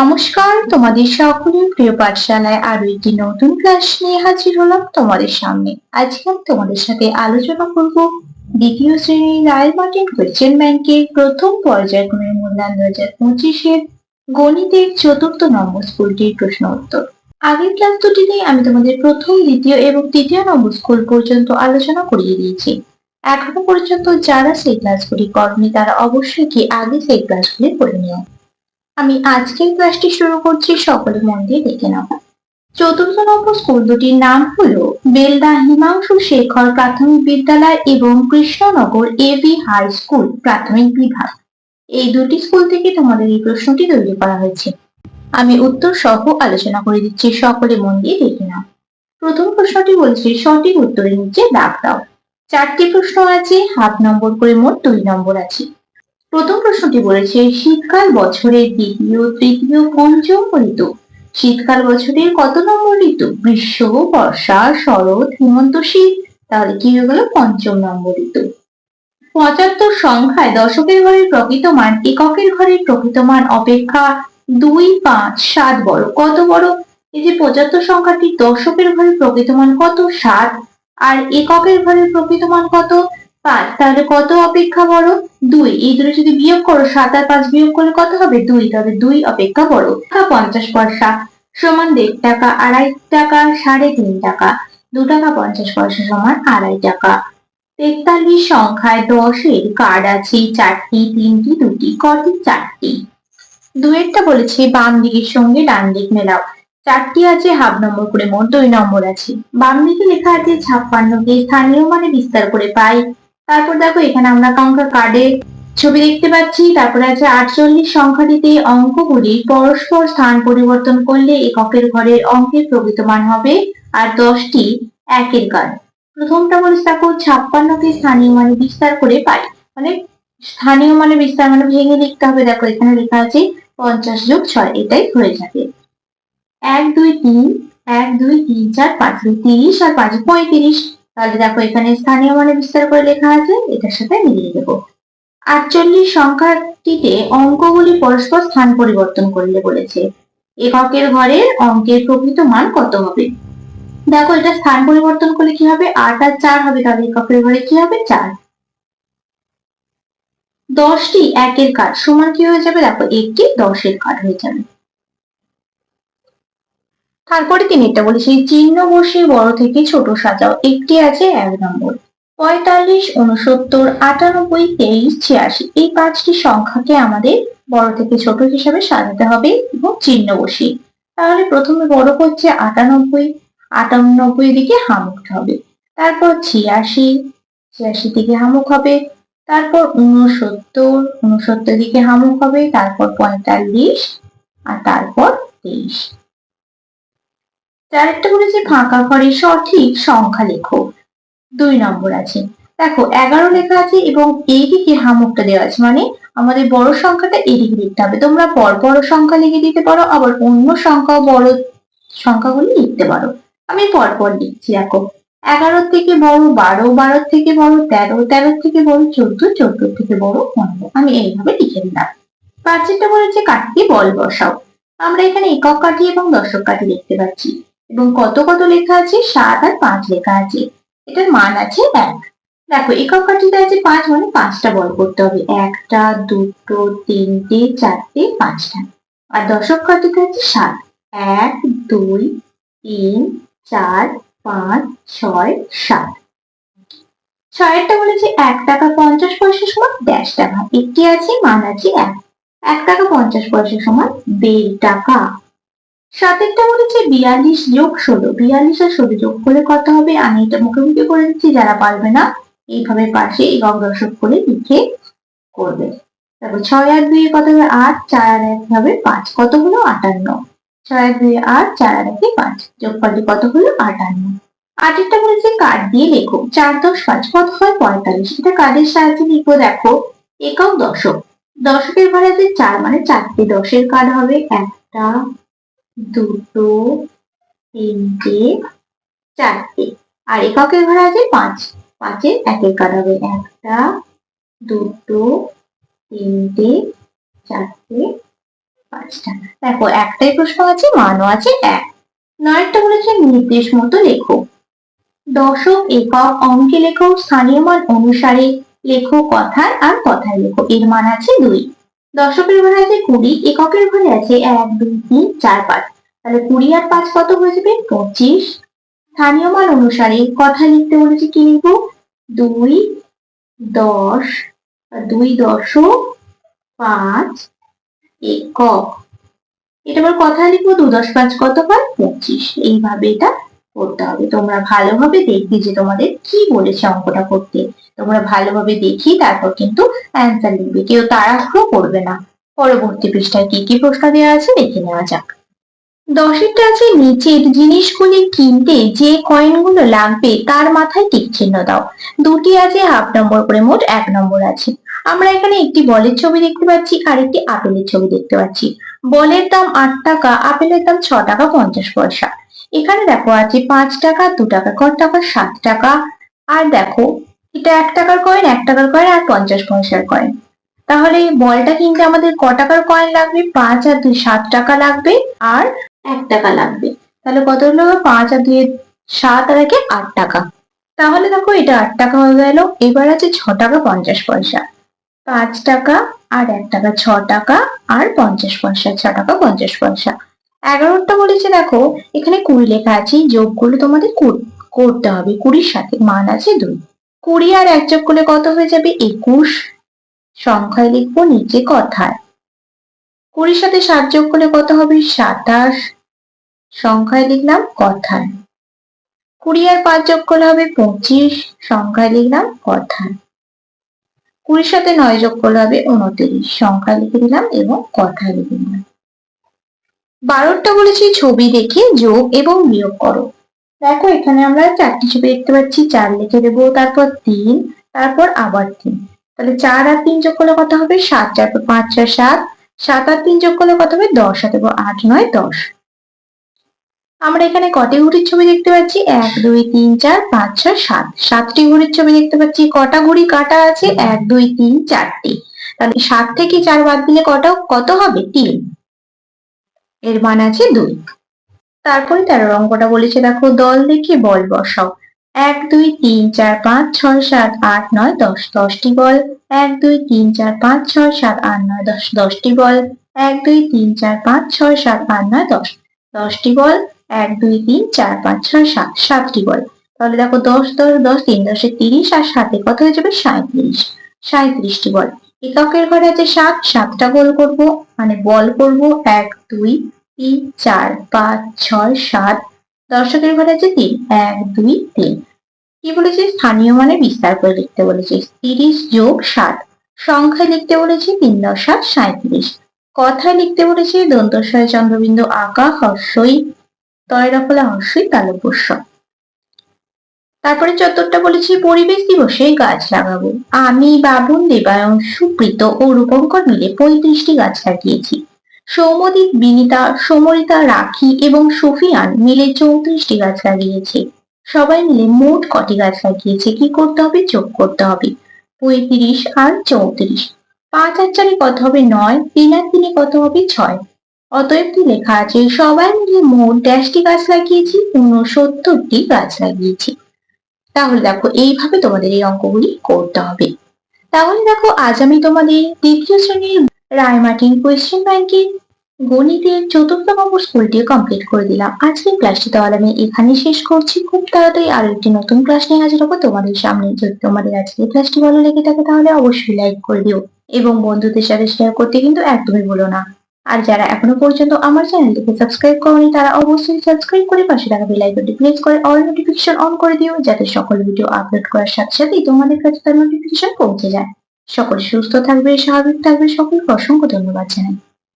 নমস্কার, তোমাদের সকলের প্রিয় পাঠশালায় আরও একটি নতুন ক্লাস নিয়ে হাজির হলাম তোমাদের সামনে। আজকে আমি তোমাদের সাথে আলোচনা করব দ্বিতীয় শ্রেণির রায় মার্টিন কোয়েশ্চেন ব্যাংকের প্রথম পর্যায়ক্রমের মূল্যায়ন দু হাজার পঁচিশের গণিতের চতুর্থ নম্বর স্কুলটির প্রশ্ন উত্তর। আগের ক্লাস দুটিতে আমি তোমাদের প্রথম, দ্বিতীয় এবং তৃতীয় নম্বর স্কুল পর্যন্ত আলোচনা করিয়ে দিয়েছি। এখনও পর্যন্ত যারা সেই ক্লাসগুলি করনি, তারা অবশ্যই কি আগে সেই ক্লাসগুলি করে নিও। আমি আজকের ক্লাসটি শুরু করছি সকলে মন দিয়ে দেখে নাও। চতুর্থ নম্বর স্কুল দুটির নাম হল বেলদা হিমাংশু শেখর প্রাথমিক বিদ্যালয় এবং কৃষ্ণনগর এবি হাই স্কুল প্রাথমিক বিভাগ। এই দুটি স্কুল থেকে তোমাদের এই প্রশ্নটি তৈরি করা হয়েছে। আমি উত্তর সহ আলোচনা করে দিচ্ছি, সকলে মন দিয়ে দেখে নাও। প্রথম প্রশ্নটি বলছে, সঠিক উত্তরের নিচে দাগ দাও। চারটি প্রশ্ন আছে, হাফ নম্বর করে মোট দুই নম্বর আছে। প্রথম প্রশ্নটি বলেছে, শীতকাল বছরের দ্বিতীয়, তৃতীয়, পঞ্চম ঋতু। শীতকাল বছরের কত নম্বর ঋতু? গ্রীষ্ম, বর্ষা, শরৎ, হেমন্ত, শীত। তাহলে কি হয়ে গেল? পঞ্চম নম্বর ঋতু। পঁচাত্তর সংখ্যায় দশকের ঘরের প্রকৃত মান, এককের ঘরের প্রকৃত মান অপেক্ষা দুই, পাঁচ, সাত বড়। কত বড়? এই যে পঁচাত্তর সংখ্যাটি দশকের ঘরের প্রকৃত মান কত? সাত। আর এককের ঘরের প্রকৃত মান কত? পাঁচ, তাহলে কত অপেক্ষা বড়? দুই, এই দুটো যদি বিয়োগ করো, সাত আর পাঁচ বিয়োগ করলে কত হবে? দুই, তাহলে দুই অপেক্ষা বড়। পঞ্চাশ পয়সা, সমান দেড় টাকা, আড়াই টাকা, সাড়ে তিন টাকা। দু টাকা পঞ্চাশ পয়সা সমান আড়াই টাকা। তেতাল্লিশ সংখ্যায় দশের কার্ড আছে, চারটি, তিনটি, দুটি, কটি, চারটি। দুয়েরটা বলেছে, বাম দিকের সঙ্গে ডান দিক মেলাও। চারটি আছে, হাফ নম্বর করে মোট দুই নম্বর আছে। বাম দিকে লেখা আছে, ছাপ্পান্নকে স্থানীয় মানে বিস্তার করে পাই। তারপর দেখো, এখানে আমরা কাউন্টার কার্ডে ছবি দেখতে পাচ্ছি। তারপরে আছে আটচল্লিশ সংখ্যাটিতে অঙ্কগুলি পরস্পর স্থান পরিবর্তন করলে এককের ঘরের অঙ্কের প্রকৃত মান হবে আর দশটি একের কার্ড প্রথমটা বলেছে দেখো, ছাপ্পান্নকে স্থানীয় মানে বিস্তার করে পাই। মানে স্থানীয় মানে বিস্তার মানে ভেঙে লিখতে হবে। দেখো, এখানে লেখা আছে পঞ্চাশ যোগ ছয়, এটাই হয়ে যাবে। এক, দুই, তিন, এক, দুই, তিন, চার, পাঁচ, তিরিশ আর পাঁচ, পঁয়ত্রিশ। তাহলে দেখো এখানে স্থানীয় মানে বিস্তার করে লেখা আছে, এটার সাথে মিলিয়ে দেবো। আটচল্লিশ সংখ্যাটিতে অঙ্কগুলি পরস্পর স্থান পরিবর্তন করলে বলেছে, এককের ঘরের অঙ্কের প্রকৃত মান কত হবে? দেখো এটা স্থান পরিবর্তন করলে কি হবে? আট আর চার হবে, তাহলে এককের ঘরে কি হবে? চার। দশটি একের কাঠ সমান কি হয়ে যাবে? দেখো একটি দশের কাঠ হয়ে যাবে। তারপরে তিনি এটা বলে, সেই চিহ্ন বসে বড় থেকে ছোট সাজাও, একটি আছে এক নম্বর। পঁয়তাল্লিশ উনসত্তর আটানব্বই, তেইশ, ছিয়াশি, এই পাঁচটি সংখ্যাকে আমাদের বড় থেকে ছোট হিসাবে সাজাতে হবে এবং চিহ্ন বসি তাহলে প্রথমে বড় হচ্ছে আটানব্বই আটানব্বই দিকে হামুক হবে। তারপর ছিয়াশি ছিয়াশি দিকে হামুক হবে। তারপর উনসত্তর উনসত্তর দিকে হামুক হবে। তারপর পঁয়তাল্লিশ আর তারপর তেইশ। চারটা বলেছে ফাঁকা ঘরে সঠিক সংখ্যা লেখো। দুই নম্বর আছে। দেখো, এগারো লেখা আছে এবং এইদিকে হামুকটা দেওয়া আছে। মানে আমাদের বড় সংখ্যাটা এদিকে লিখতে হবে। তোমরা পর বড় সংখ্যা লিখে দিতে পারো, আবার অন্য সংখ্যা বড় সংখ্যাগুলি লিখতে পারো। আমি পরপর লিখছি, দেখো। এগারো থেকে বড় বারো বারো থেকে বড় তেরো তেরো থেকে বড় চোদ্দ চোদ্দ থেকে বড় পনেরো। আমি এইভাবে লিখে দিলাম। পাঁচেরটা বলেছে কাঠকে বল বসাও। আমরা এখানে একক কাঠি এবং দশক কাঠি দেখতে পাচ্ছি এবং কত কত লেখা আছে? সাত আর পাঁচ লেখা আছে। এটার মান আছে এক। দেখো, একক কাঠিতে আছে পাঁচ মানে পাঁচটা বল করতে হবে। একটা, দুটো, তিনটে, চারটে, পাঁচটা। আর দশক কাঠিতে আছে? সাত। এক, দুই, তিন, চার, পাঁচ, ছয়, সাত। ছয়েরটা বলেছে এক টাকা পঞ্চাশ পয়সা সমান ড্যাশ টাকা। একটি আছে, মান আছে এক। এক টাকা পঞ্চাশ পয়সা সমান দেড় টাকা। সাতেরটা বলেছে বিয়াল্লিশ যোগ ষোলো। বিয়াল্লিশ আর ষোলো যোগ করলে কত হবে? আমি এটা মুখে মুখে করে দিচ্ছি, যারা পারবে না, এইভাবে পাশে এবং দর্শক করে লিখে করবে। তারপর ছয় আর দুই কত হবে? আট। চার আর এক হবে পাঁচ। কত হলো? আটান্ন। ছয় আর দুই আট, চার আর একে পাঁচ। যোগ করলে কত হলো? আটান্ন। আটেরটা বলেছে কার্ড দিয়ে লেখো। চার দশ পাঁচ। কত হয়? পঁয়তাল্লিশ। এটা কার্ডের সাহায্যে লিখব? দেখো একক দশক দশকের ভাড়াতে চার মানে চারটে দশের কার্ড হবে। একটা দুটো তিনটে চারটে। আর এককের ঘরে আছে পাঁচ। পাঁচের একের কার্ড হবে একটা, দুটো, তিনটে, চারটে, পাঁচটা। দেখো, একটাই প্রশ্ন আছে, মানও আছে এক। নয়টা বলেছে, নির্দেশ মতো লেখো। দশক একক অঙ্কে লেখো, স্থানীয় মান অনুসারে লেখো, কথায় আর কথায় লেখো। এর মান আছে দুই। দশকের ঘরে আছে কুড়ি, এককের ঘরে আছে এক, দুই, তিন, চার পাঁচ তাহলে কুড়ি আর পাঁচ কত হয়ে যাবে? পঁচিশ। স্থানীয় মান অনুসারে কথা লিখতে বলেছে কি লিখব? দুই দশ। দুই দশক পাঁচ একক। এটা আবার কথা লিখব দু দশ পাঁচ কত হয় পঁচিশ। এইভাবে এটা করতে হবে। তোমরা ভালোভাবে দেখবে যে তোমাদের কি বলেছে অঙ্কটা করতে। তোমরা ভালোভাবে দেখি তারপর কিন্তু অ্যান্সার লিখবে। কেউ তাড়াহুড়ো করবে না। পরবর্তী পৃষ্ঠায় কি কি প্রশ্ন দেওয়া আছে দেখে নেওয়া যাক। দশেরটা আছে নিচের জিনিসগুলি কিনতে যে কয়েনগুলো লাগবে তার মাথায় টিক চিহ্ন দাও। দুটি আছে, হাফ নম্বর করে মোট এক নম্বর আছে। আমরা এখানে একটি বলের ছবি দেখতে পাচ্ছি আর একটি আপেলের ছবি দেখতে পাচ্ছি। বলের দাম আট টাকা, আপেলের দাম ছ টাকা পঞ্চাশ পয়সা। এখানে দেখো আছে পাঁচ টাকা, দু টাকা কত টাকা, সাত টাকা। আর দেখো, এটা এক টাকার কয়েন এক টাকার কয়েন আর পঞ্চাশ পয়সার কয়েন তাহলে বলটা কিনতে আমাদের ক টাকার কয়েন লাগবে? পাঁচ আর দুই সাত টাকা লাগবে, আর এক টাকা লাগবে। তাহলে কত হলো? পাঁচ আর দুই সাত আর একে আট টাকা। তাহলে দেখো, এটা আট টাকা হয়ে গেল। এবার আছে ছ টাকা পঞ্চাশ পয়সা। পাঁচ টাকা, আর এক টাকা ছ টাকা, আর পঞ্চাশ পয়সা, ছ টাকা পঞ্চাশ পয়সা। এগারোটা বলেছে দেখো, এখানে কুড়ি লেখা আছে, এই যোগগুলো তোমাদের করতে হবে। কুড়ির সাথে মান আছে দুই। কুড়ি আর এক যোগ করলে কত হয়ে যাবে? একুশ। সংখ্যায় লিখব নিচে কথায়। কুড়ির সাথে সাত যোগ করলে কত হবে? সাতাশ। সংখ্যায় লিখলাম কথায়। কুড়ি আর পাঁচ যোগ করলে হবে পঁচিশ। সংখ্যায় লিখলাম কথায়। কুড়ির সাথে নয় যোগ করলে হবে উনত্রিশ। সংখ্যা লিখে দিলাম এবং কথায় লিখে দিলাম। বারোটা বলেছি ছবি দেখে যোগ এবং বিয়োগ করো। দেখো, এখানে আমরা চারটি ছবি দেখতে পাচ্ছি। চার লিখে দেবো, তারপর তিন, তারপর আবার তিন। তাহলে চার আর তিন যোগ করলে কত হবে? সাত। চার পাঁচ চার সাত। সাত আর তিন যোগ করলে কত হবে? দশ। আর দেবো আট, নয়, দশ। আমরা এখানে কটি ঘুড়ির ছবি দেখতে পাচ্ছি? এক, দুই, তিন, চার, পাঁচ, ছয়, সাত। সাতটি ঘুড়ির ছবি দেখতে পাচ্ছি। কটা ঘুড়ি কাটা আছে? এক, দুই, তিন, চারটি। তাহলে সাত থেকে চার বাদ দিলে কটা, কত হবে? তিন। এর মান আছে দুই। তারপরে তেরো অঙ্কটা বলেছে দেখো? দল দেখে বল বসাও। এক, দুই, তিন, চার, পাঁচ, ছয়, সাত, আট, নয়, দশ। দশটি বল। এক, দুই, তিন, চার, পাঁচ, ছয়, সাত, আট, নয়, দশ। দশটি বল। এক, দুই, তিন, চার, পাঁচ, ছয়, সাত, আট, নয়, দশ। দশটি বল। এক, দুই, তিন, চার, পাঁচ, ছয়, সাত, সাতটি বল। তাহলে দেখো দশ দশ দশ, তিন, দশে তিরিশ আর সাতে কত হয়ে যাবে? সাঁত্রিশ সাঁত্রিশটি বল। এককের ঘরে আছে সাত, সাতটা গোল করব মানে বল করব, এক, দুই, তিন, চার, পাঁচ, ছয়, সাত। দর্শকের ঘরে আছে তিন, এক, দুই, তিন। কি বলেছে স্থানীয় মানে বিস্তার করে লিখতে বলেছে তিরিশ যোগ সাত। সংখ্যায় লিখতে বলেছে তিন দশ সাত সাঁত্রিশ কথায় লিখতে বলেছে দন্তস্বয় চন্দ্রবিন্দু আঁকা হর্ষই তয়রা ফলে হর্ষই তালব্যস্য তারপরে চতুর্থটা বলেছি, পরিবেশ দিবসে গাছ লাগাবো। আমি, বাবুন, দেবায়ন, সুপ্রীত ও রূপঙ্কর মিলে পঁয়ত্রিশটি গাছ লাগিয়েছি। সৌমদীপ, বিনিতা, সমরিতা, রাখি এবং সুফিয়ান মিলে চৌত্রিশটি গাছ লাগিয়েছে। সবাই মিলে মোট কটি গাছ লাগিয়েছে, কি করতে হবে? যোগ করতে হবে। পঁয়ত্রিশ আর চৌত্রিশ। পাঁচ আর চারে কত হবে? নয়। তিন আর তিনে কত হবে? ছয়। অতএব কি লেখা আছে? সবাই মিলে মোট ড্যাশটি গাছ লাগিয়েছি উনসত্তরটি গাছ লাগিয়েছি। তাহলে দেখো, এইভাবে তোমাদের এই অঙ্কগুলি করতে হবে। তাহলে দেখো, আজ আমি তোমাদের দ্বিতীয় শ্রেণির রায়মার্টিন কোয়েশ্চেন ব্যাংকের গণিতের চতুর্থ নম্বর স্কুলটিও কমপ্লিট করে দিলাম। আজকের ক্লাসটি তাহলে আমি এখানে শেষ করছি। খুব তাড়াতাড়ি আরও একটি নতুন ক্লাস নিয়ে হাজির হব তোমাদের সামনে। যদি তোমাদের আজকের ক্লাসটি ভালো লেগে থাকে, তাহলে অবশ্যই লাইক করে দিও। এবং বন্ধুদের সাথে শেয়ার করতে কিন্তু একদমই ভুলো না। আর যারা এখনও পর্যন্ত আমার চ্যানেলটিকে সাবস্ক্রাইব করেনি, তারা অবশ্যই সাবস্ক্রাইব করে পাশে থাকা বেল আইকনটি প্রেস করে অল নোটিফিকেশন অন করে দিও, যাতে সকল ভিডিও আপলোড করার সাথে সাথেই তোমাদের কাছে তার নোটিফিকেশন পৌঁছে যায়। সকল সুস্থ থাকবে, স্বাভাবিক থাকবে, সকলকে অসংখ্য ধন্যবাদ জানাই।